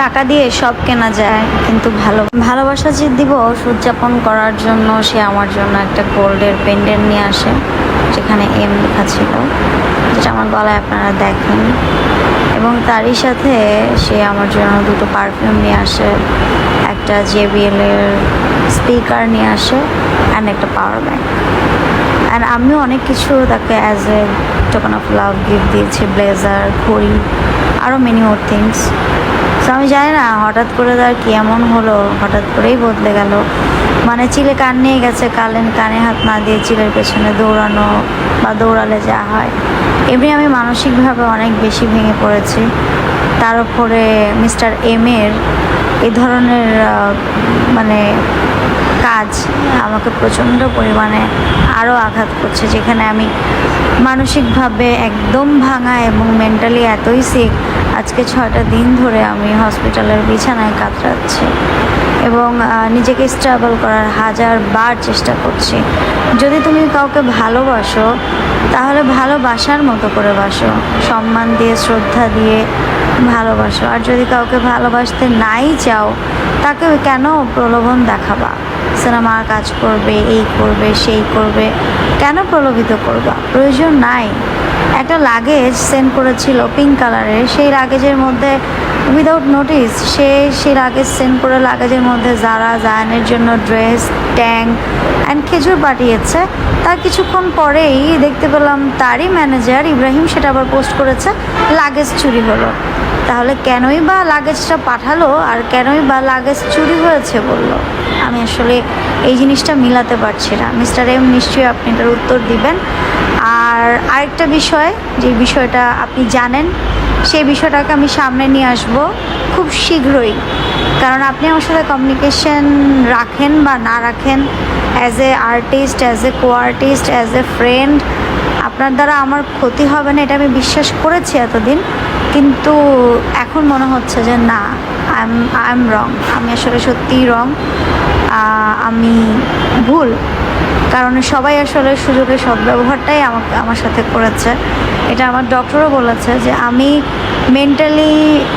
টাকা দিয়ে সব কেনা যায়, কিন্তু ভালো ভালোবাসা যে দিবস উদযাপন করার জন্য সে আমার জন্য একটা গোল্ডের পেন্ডেন্ট নিয়ে আসে, যেখানে এম লেখা ছিল, যেটা আমার গলায় আপনারা দেখেন। এবং তারই সাথে সে আমার জন্য দুটো পারফিউম নিয়ে আসে, একটা জেবিএল এর স্পিকার নিয়ে আসে অ্যান্ড একটা পাওয়ার ব্যাংক অ্যান্ড আমিও অনেক কিছু তাকে as a token of love gift দিয়েছি ব্লেজার ঘড়ি আরও মেনি মোর থিংস তো আমি জানি না, হঠাৎ করে তার কি এমন হলো? হঠাৎ করেই বদলে গেল। মানে চিলে কান নিয়ে গেছে, কালেন কানে হাত না দিয়ে চিলের পেছনে দৌড়ানো বা দৌড়ালে যা হয়। এমনি আমি মানসিকভাবে অনেক বেশি ভেঙে পড়েছি। তার উপরে মিস্টার এম এর এই ধরনের মানে কাজ আমাকে প্রচণ্ড পরিমাণে আরও আঘাত করছে, যেখানে আমি মানসিকভাবে একদম ভাঙা এবং মেন্টালি এতই সিক আজকে ছয়টা দিন ধরে আমি হসপিটালের বিছানায় কাতরাচ্ছি এবং নিজেকে স্ট্রাগল করার হাজার বার চেষ্টা করছি। যদি তুমি কাউকে ভালোবাসো, তাহলে ভালোবাসার মতো করে বাসো। সম্মান দিয়ে, শ্রদ্ধা দিয়ে ভালোবাসো। আর যদি কাউকে ভালোবাসতে নাই চাও তাকে কেন প্রলোভন দেখাবা? সিনেমা কাজ করবে, এই করবে, সেই করবে, কেন প্রলোভিত করবা? প্রয়োজন নাই। একটা লাগেজ সেন্ড করেছিল পিঙ্ক কালারের সেই লাগেজের মধ্যে উইদাউট নোটিস সে সেই লাগেজ সেন্ড করে লাগেজের মধ্যে যারা জায়ানের জন্য ড্রেস ট্যাঙ্ক অ্যান্ড খেজুর পাঠিয়েছে। তার কিছুক্ষণ পরেই দেখতে পেলাম তারই ম্যানেজার ইব্রাহিম সেটা আবার পোস্ট করেছে লাগেজ চুরি হলো। তাহলে কেনই বা লাগেজটা পাঠালো আর কেনই বা লাগেজ চুরি হয়েছে বলল? আমি আসলে এই জিনিসটা মিলাতে পারছি না। মিস্টার এম, নিশ্চয়ই আপনি এটার উত্তর দিবেন। আর আরেকটা বিষয়, যে বিষয়টা আপনি জানেন, সেই বিষয়টাকে আমি সামনে নিয়ে আসব খুব শীঘ্রই। কারণ আপনি আমার সাথে কমিউনিকেশন রাখেন বা না রাখেন as a artist as a co artist as a friend আপনার দ্বারা আমার ক্ষতি হবে না, এটা আমি বিশ্বাস করেছি এতদিন। কিন্তু এখন মনে হচ্ছে যে না I am I am wrong আমি আসলে সত্যিই রং আমি ভুল। কারণ সবাই আসলে সুযোগের সদ্ব্যবহারটাই আমাকে আমার সাথে করেছে। এটা আমার ডক্টরও বলেছে যে আমি মেন্টালি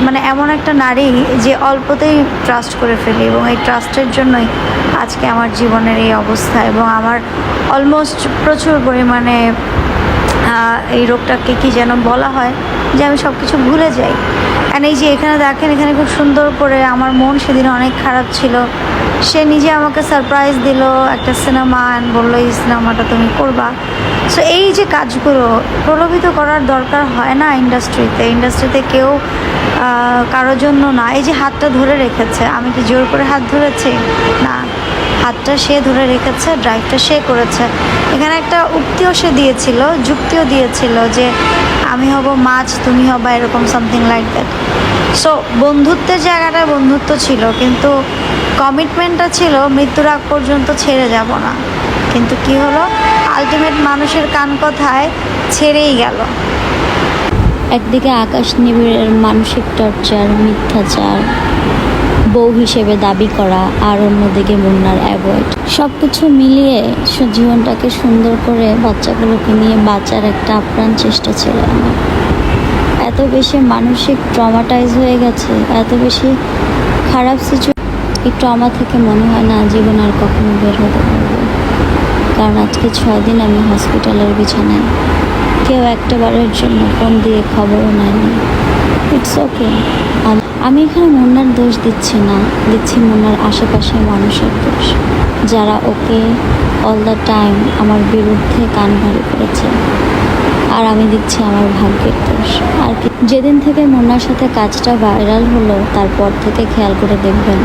মানে এমন একটা নারী যে অল্পতেই ট্রাস্ট করে ফেলি এবং এই ট্রাস্টের জন্যই আজকে আমার জীবনের এই অবস্থা এবং আমার অলমোস্ট প্রচুর পরিমাণে এই রোগটাকে কি যেন বলা হয় যে আমি সব কিছু ভুলে যাই। এই যে এখানে দেখেন, এখানে খুব সুন্দর করে আমার মন সেদিন অনেক খারাপ ছিল। সে নিজে আমাকে সারপ্রাইজ দিল একটা সিনেমা অ্যান্ড বলল, এই সিনেমাটা তুমি করবা? সো এই যে কাজগুলো প্রলোভিত করার দরকার হয় না ইন্ডাস্ট্রিতে ইন্ডাস্ট্রিতে কেউ কারোর জন্য না। এই যে হাতটা ধরে রেখেছে, আমি কি জোর করে হাত ধরেছি? না। হাতটা সে ধরে রেখেছে ড্রাইভটা সে করেছে। এখানে একটা উক্তিও সে দিয়েছিল, যুক্তিও দিয়েছিল যে, আমি হব মাছ, তুমি হবা এরকম সামথিং লাইক দ্যাট সো বন্ধুত্বের জায়গাটায় বন্ধুত্ব ছিল, কিন্তু কমিটমেন্টটা ছিল, মৃত্যুর আগ পর্যন্ত ছেড়ে যাব না। কিন্তু কি হলো? আলটিমেট মানুষের কান কথায় ছেড়েই গেল। একদিকে আকাশ নিবিড়ের মানসিক টর্চার মিথ্যাচার বউ হিসেবে দাবি করা আর অন্যদিকে মুন্নার অ্যাভয়েড। সব কিছু মিলিয়ে জীবনটাকে সুন্দর করে বাচ্চাগুলোকে নিয়ে বাঁচার একটা আপ্রাণ চেষ্টা ছিল আমার। এত বেশি মানসিক ট্রমাটাইজ হয়ে গেছে, এত বেশি খারাপ সিচুয়েশন এই ট্রমা থেকে মনে হয় না জীবন আর কখনো বের হতে পারব। কারণ আজকে ছয় দিন আমি হসপিটালের বিছানায়। কেউ একটা বারের জন্য ফোন দিয়ে খবরও নেয়নি। ইটস ওকে আমি এখানে মুন্নার দোষ দিচ্ছি না। দিচ্ছি মুন্নার আশেপাশের মানুষের দোষ। যারা ওকে অল দ্য টাইম আমার বিরুদ্ধে কান ভারী করেছে। আর আমি দিচ্ছি আমার ভাগ্যের দোষ। আর যেদিন থেকে মুন্নার সাথে কাজটা ভাইরাল হলো, তারপর থেকে খেয়াল করে দেখবেন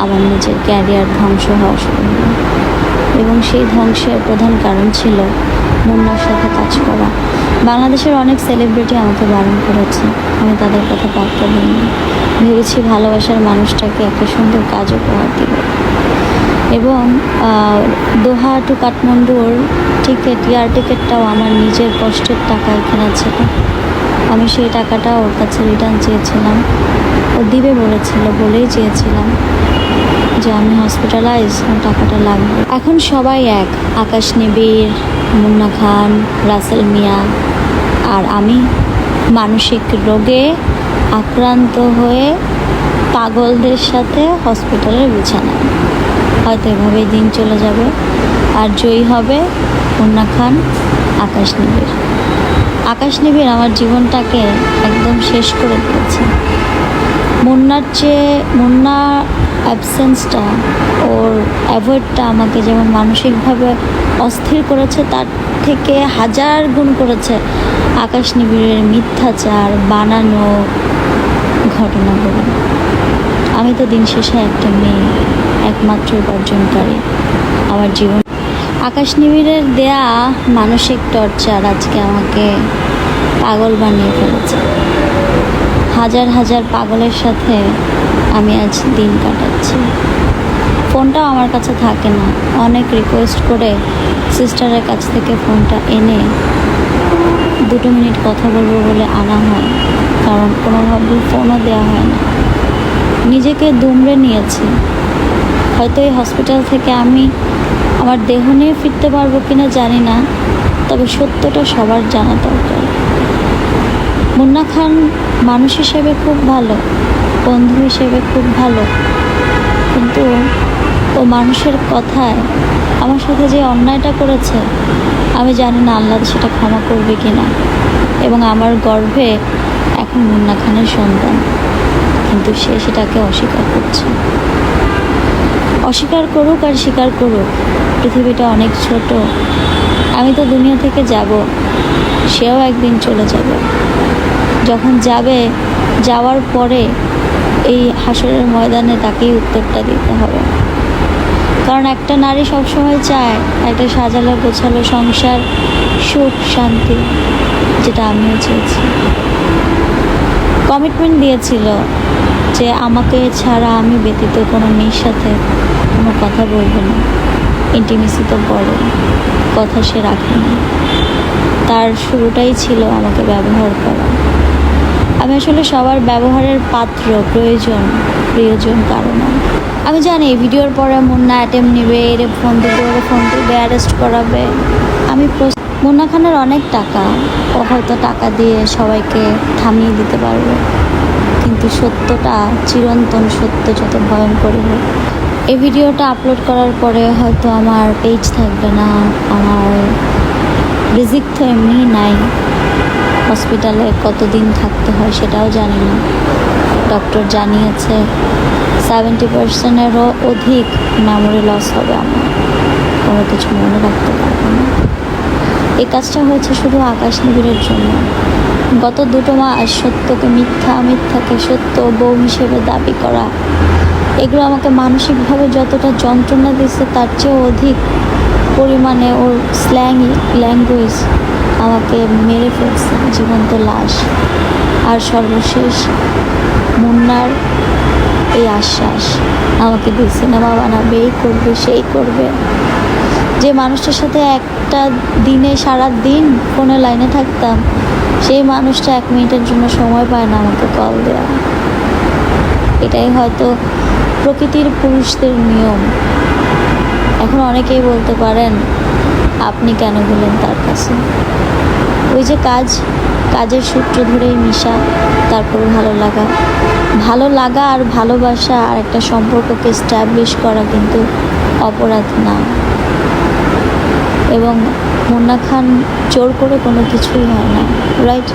আমার নিজের ক্যারিয়ার ধ্বংস হওয়া শুরু হলো। এবং সেই ধ্বংসের প্রধান কারণ ছিল মুন্নার সাথে কাজ করা। বাংলাদেশের অনেক সেলিব্রিটি আমাকে বারণ করেছে। আমি তাদের কথা পাত্তা দিইনি ভেবেছি ভালোবাসার মানুষটাকে একটা সুন্দর কাজ উপহার দিব। এবং দোহা টু কাঠমান্ডুর টিকিট এয়ার টিকিটটাও আমার নিজের কষ্টের টাকায় কেনা ছিল। আমি সেই টাকাটা ওর কাছে রিটার্ন চেয়েছিলাম। ও দিবে বলেছিল, বলেই চেয়েছিলাম। যে আমি হসপিটালাইজ টাকাটা লাগবে। এখন সবাই এক, আকাশ নিবিড়, মুন্না খান, রাসেল মিয়া, আর আমি মানসিক রোগে আক্রান্ত হয়ে পাগলদের সাথে হসপিটালের বিছানায়। হয়তো এভাবেই দিন চলে যাবে। আর জয়ী হবে মুন্না খান, আকাশ নিবিড়। আকাশ নিবিড় আমার জীবনটাকে একদম শেষ করে দিয়েছে। মুন্নার চেয়ে, মুন্না অ্যাবসেন্সটা ওর অ্যাভয়েডটা আমাকে যেমন মানসিকভাবে অস্থির করেছে, তার থেকে হাজার গুণ করেছে আকাশ নিবিড়ের মিথ্যাচার, বানানো ঘটনাগুলো। আমি তো দিন শেষে একটা মেয়ে, একমাত্র উপার্জনকারী। আমার জীবন আকাশ নিবিড়ের দেয়া মানসিক টর্চার আজকে আমাকে পাগল বানিয়ে ফেলেছে। হাজার হাজার পাগলের সাথে আমি আজ দিন কাটাচ্ছি। ফোনটাও আমার কাছে থাকে না। অনেক রিকোয়েস্ট করে সিস্টারের কাছ থেকে ফোনটা এনে দুটো মিনিট কথা বলব বলে আনা হয়। কারণ কোনোভাবে ফোনও দেওয়া হয় না। নিজেকে দুমড়ে নিয়েছি। হয়তো এই হসপিটাল থেকে আমি আমার দেহ নিয়ে ফিরতে পারব কিনা জানি না, তবে সত্যটা সবার জানা দরকার। মুন্না খান মানুষ হিসেবে খুব ভালো। বন্ধু হিসেবে খুব ভালো। কিন্তু ও মানুষের কথায় আমার সাথে যে অন্যায়টা করেছে, আমি জানি না আল্লাহ সেটা ক্ষমা করবে কি না এবং আমার গর্ভে এখন মুন্না খানের সন্তান। কিন্তু সে সেটাকে অস্বীকার করছে। অস্বীকার করুক আর স্বীকার করুক, পৃথিবীটা অনেক ছোট। আমি তো দুনিয়া থেকে যাব, সেও একদিন চলে যাবে। যখন যাবে, যাওয়ার পরে এই হাসরের ময়দানে তাকেই উত্তরটা দিতে হবে। কারণ একটা নারী সবসময় চায় একটা সাজালো গোছালো সংসার, সুখ, শান্তি, যেটা আমিও চেয়েছি। কমিটমেন্ট দিয়েছিল যে আমাকে ছাড়া আমি ব্যতীত কোনো মেয়ের সাথে কোনো কথা বলবে না। ইন্টিমেসি তো বড়, কথা সে রাখেনি তার শুরুটাই ছিল আমাকে ব্যবহার করা। আমি আসলে সবার ব্যবহারের পাত্র, প্রয়োজন, প্রিয়জন কারণ আমি জানি এই ভিডিওর পরে মুন্না অ্যাটেম নেবে, এরে ফোন দিবে, ওরে ফোন দিবে অ্যারেস্ট করাবে। আমি মুন্না খানের অনেক টাকা, ও হয়তো টাকা দিয়ে সবাইকে থামিয়ে দিতে পারবে। কিন্তু সত্যটা চিরন্তন সত্য যত ভয়ঙ্করই হোক। এই ভিডিওটা আপলোড করার পরে হয়তো আমার পেজ থাকবে না, আমার রিজিক তো এমনি নাই। হসপিটালে কতদিন থাকতে হয় সেটাও জানি না। ডক্টর জানিয়েছে সেভেন্টি পার্সেন্টেরও অধিক মেমোরি লস হবে আমার। কোনো কিছু মনে রাখতে পারব না। এই কাজটা হয়েছে শুধু আকাশ নিবিড়ের জন্য। গত দুটো মাস সত্যকে মিথ্যা মিথ্যাকে সত্য বউ হিসেবে দাবি করা, এগুলো আমাকে মানসিকভাবে যতটা যন্ত্রণা দিচ্ছে তার চেয়েও অধিক পরিমাণে ওর স্ল্যাং ল্যাঙ্গুয়েজ আমাকে মেরে ফেলছে জীবন্ত লাশ। আর সর্বশেষ মুন্নার এই আশ্বাস, আমাকে দিয়ে সিনেমা বানাবে এই করবে, সেই করবে। যে মানুষটার সাথে একটা দিনে, সারা দিন ফোনে লাইনে থাকতাম, সেই মানুষটা এক মিনিটের জন্য সময় পায় না আমাকে কল দেওয়া। এটাই হয়তো প্রকৃতির পুরুষদের নিয়ম। এখন অনেকেই বলতে পারেন আপনি কেন গেলেন তার কাছে? ওই যে কাজ, কাজের সূত্র ধরেই মিশা, তারপর ভালো লাগা। ভালো লাগা আর ভালোবাসা আর একটা সম্পর্ককে স্ট্যাবলিশ করা কিন্তু অপরাধ না। এবং মুন্না খান জোর করে কোনো কিছুই হয় না রাইট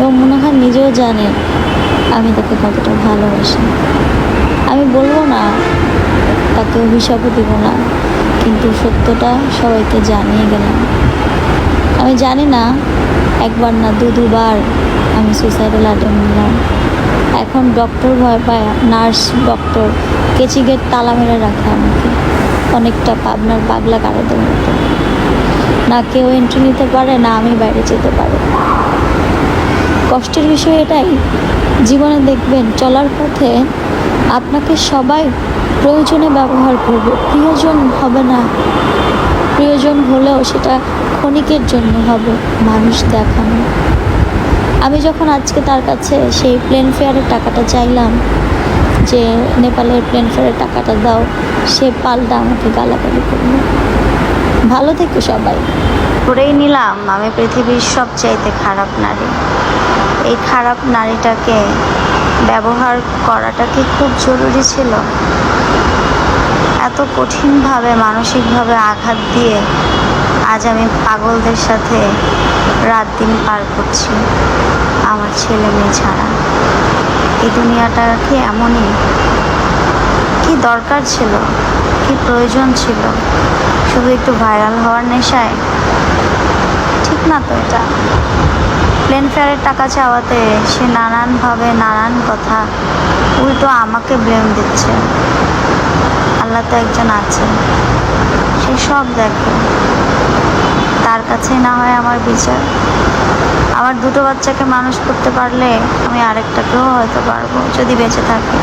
এবং মুন্না খান নিজেও জানে আমি তাকে কতটা ভালোবাসি। আমি বলব না, তাকে অভিশাপও দিব না। কিন্তু সত্যটা সবাইকে জানিয়ে গেলাম। আমি জানি না, একবার না দু দুবার আমি সুইসাইডাল অ্যাটেম্প নিলাম। এখন ডক্টর ভয় পায় নার্স ডক্টর কেচি গেট তালা মেরে রাখে আমাকে। অনেকটা পাবনার পাগলা কারোদের মতো। না কেউ এন্ট্রি নিতে পারে, না আমি বাইরে যেতে পারি কষ্টের বিষয় এটাই। জীবনে দেখবেন, চলার পথে আপনাকে সবাই প্রয়োজনে ব্যবহার করব। প্রিয়জন হবে না। প্রয়োজন হলেও সেটা ক্ষণিকের জন্য হবে, মানুষ দেখানো। আমি যখন আজকে তার কাছে সেই প্লেন ফেয়ারের টাকাটা চাইলাম, যে নেপালের প্লেন ফেয়ারের টাকাটা দাও, সে পাল্টা আমাকে গালাগালি করল। ভালো থেকে সবাই। ধরেই নিলাম, আমি পৃথিবীর সবচাইতে খারাপ নারী। এই খারাপ নারীটাকে ব্যবহার করাটা কি খুব জরুরি ছিল? এত কঠিনভাবে, মানসিকভাবে আঘাত দিয়ে আজ আমি পাগলদের সাথে রাত দিন পার করছি। আমার ছেলে মেয়ে ছাড়া। এই দুনিয়াটা কি এমনই কি দরকার ছিল? কি প্রয়োজন ছিল? শুধু একটু ভাইরাল হওয়ার নেশায়? ঠিক না তো এটা? প্লেন ফেয়ারের টাকা চাওয়াতে সে নানানভাবে নানান কথা উল্টো আমাকে ব্লেম দিচ্ছে। আল্লাহ তো একজন আছেন সে সব দেখে। তার কাছে না হয় আমার বিচার। আমার দুটো বাচ্চাকে মানুষ করতে পারলে আমি আরেকটাকেও হয়তো পারব যদি বেঁচে থাকি।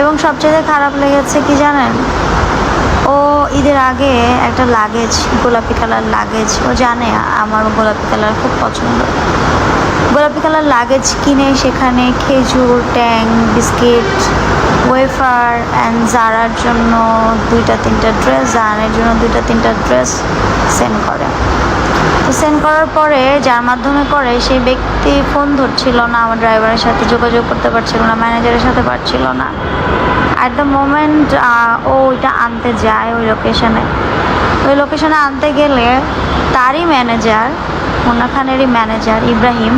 এবং সবচেয়ে খারাপ লেগেছে কি জানেন? ও ঈদের আগে একটা লাগেজ গোলাপি কালার লাগেজ ও জানে আমার গোলাপি কালার খুব পছন্দ। গোলাপি কালার লাগেজ কিনে সেখানে খেজুর, ট্যাং, বিস্কিট ওয়েফার অ্যান্ড জারার জন্য দুইটা, তিনটা ড্রেস জারানের জন্য দুইটা, তিনটা ড্রেস সেন্ড করে। তো সেন্ড করার পরে যার মাধ্যমে করে, সেই ব্যক্তি ফোন ধরছিল না, আমার ড্রাইভারের সাথে যোগাযোগ করতে পারছিল না ম্যানেজারের সাথে পারছিল না। অ্যাট দ্য মোমেন্ট ও ওইটা আনতে যায় ওই লোকেশনে ওই লোকেশনে আনতে গেলে তারই ম্যানেজার মুন্না খানেরই ম্যানেজার ইব্রাহিম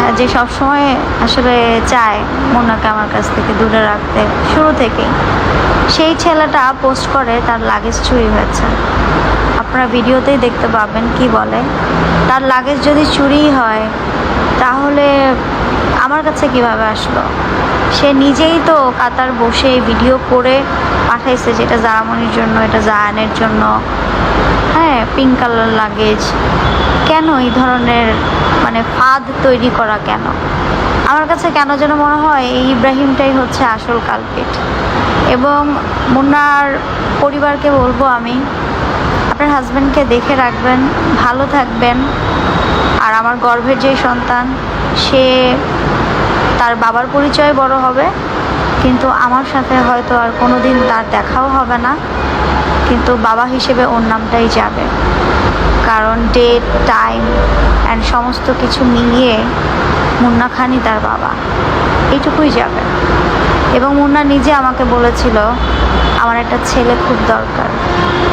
আহ, যে সবসময় আসলে চায় মুন্নাকে আমার কাছ থেকে দূরে রাখতে শুরু থেকেই। সেই ছেলেটা পোস্ট করে তার লাগেজ চুরি হয়েছে। আপনারা ভিডিওতেই দেখতে পাবেন কি বলে। তার লাগেজ যদি চুরি হয় তাহলে আমার কাছে কীভাবে আসলো? সে নিজেই তো কাতার বসে ভিডিও করে পাঠাইছে যেটা জারামনির জন্য এটা জায়ানের জন্য। হ্যাঁ পিঙ্ক কালার লাগেজ কেন এই ধরনের মানে ফাঁদ তৈরি করা কেন? আমার কাছে কেন যেন মনে হয় এই ইব্রাহিমটাই হচ্ছে আসল কালপিট। এবং মুন্নার পরিবারকে বলব আমি, আপনার হাজব্যান্ডকে দেখে রাখবেন, ভালো থাকবেন। আর আমার গর্ভের যে সন্তান, সে তার বাবার পরিচয় বড় হবে, কিন্তু আমার সাথে হয়তো আর কোনো দিন তার দেখাও হবে না, কিন্তু বাবা হিসেবে ওর নামটাই যাবে। কারণ ডেট টাইম অ্যান্ড সমস্ত কিছু মিলিয়ে মুন্না খানই তার বাবা। এইটুকুই যাবে। এবং মুন্না নিজে আমাকে বলেছিল, আমার একটা ছেলে খুব দরকার,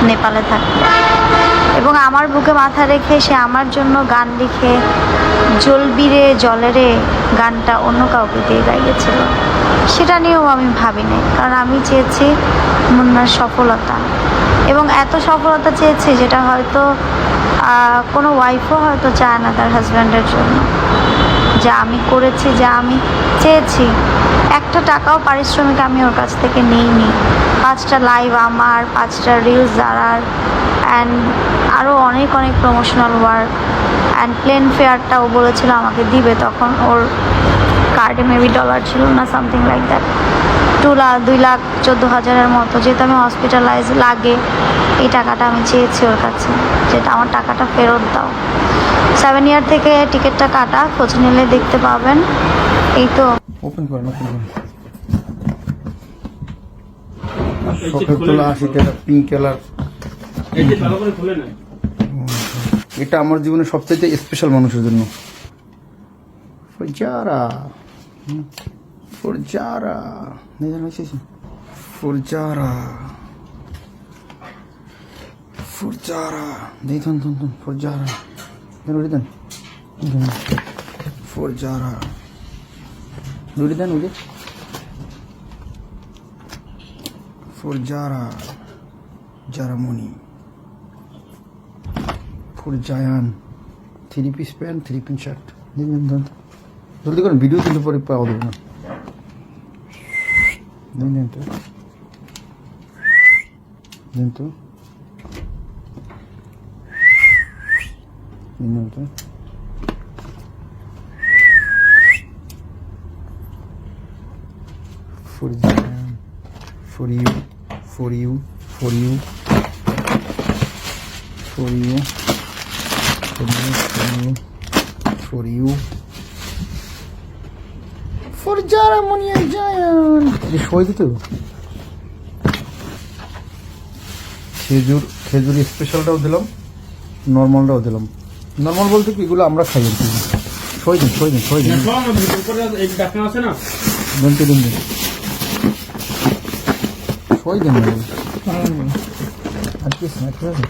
নেপালে থাকতে। এবং আমার বুকে মাথা রেখে সে আমার জন্য গান লিখে জলবিরে, জলেরে গানটা অন্য কাউকে দিয়ে গাইয়েছিল। সেটা নিয়েও আমি ভাবিনি, কারণ আমি চেয়েছি মুন্নার সফলতা। এবং এত সফলতা চেয়েছি যেটা হয়তো কোনো ওয়াইফও হয়তো চায় না তার হাজব্যান্ডের জন্য। যা আমি করেছি, যা আমি চেয়েছি, একটা টাকাও পারিশ্রমিক আমি ওর কাছ থেকে নিইনি। পাঁচটা লাইভ আমার, পাঁচটা রিলস দাঁড়ার অ্যান্ড আরও অনেক অনেক প্রমোশনাল ওয়ার্ক অ্যান্ড প্লেন ফেয়ারটাও বলেছিল, আমাকে দিবে তখন। ওর কার্ডে মেবি ডলার ছিল না something like that two lakh দুই লাখ চোদ্দ হাজারের মতো। যেহেতু আমি হসপিটালাইজ লাগে। এই টাকাটা আমি চেয়েছি ওর কাছে। যেটা আমার টাকাটা ফেরত দাও। সেভেন ইয়ার থেকে টিকিটটা কাটা। খোঁজ নিলে দেখতে পাবেন। এই তো। ওপেন করেন ওপেন করেন। শখের তোলা আশি টাকা পিঙ্ক কালার এই যে ভালো করে খুলে নেয় এটা আমার জীবনে সবচাইতে স্পেশাল মানুষের জন্য ফরজারা হুম, ফরজারা নিজের হয়েছে ফরজারা ফরজারা দেই থন থন থন ফরজারা দেন উড়ি দেন ফরজারা উড়ি দেন উড়ি ফরজারা জারামণি ফর Zayan three piece pant three piece shirt. জলদি করুন ভিডিও কিন্তু পরে পাওয়া দেবে না Dun dentro. Dentro. Minuto. For the, for you, for you, for you, for you, for you, for you, for you, for Jara Munia Giant. এটা সবাই দিত? খেজুর খেজুর স্পেশালটাও দিলাম নর্মালটাও দিলাম। নর্মাল বলতে কি এগুলো আমরা খাই সই দিন সই দিন সই দিন। তো সই আর কি আছে আছে?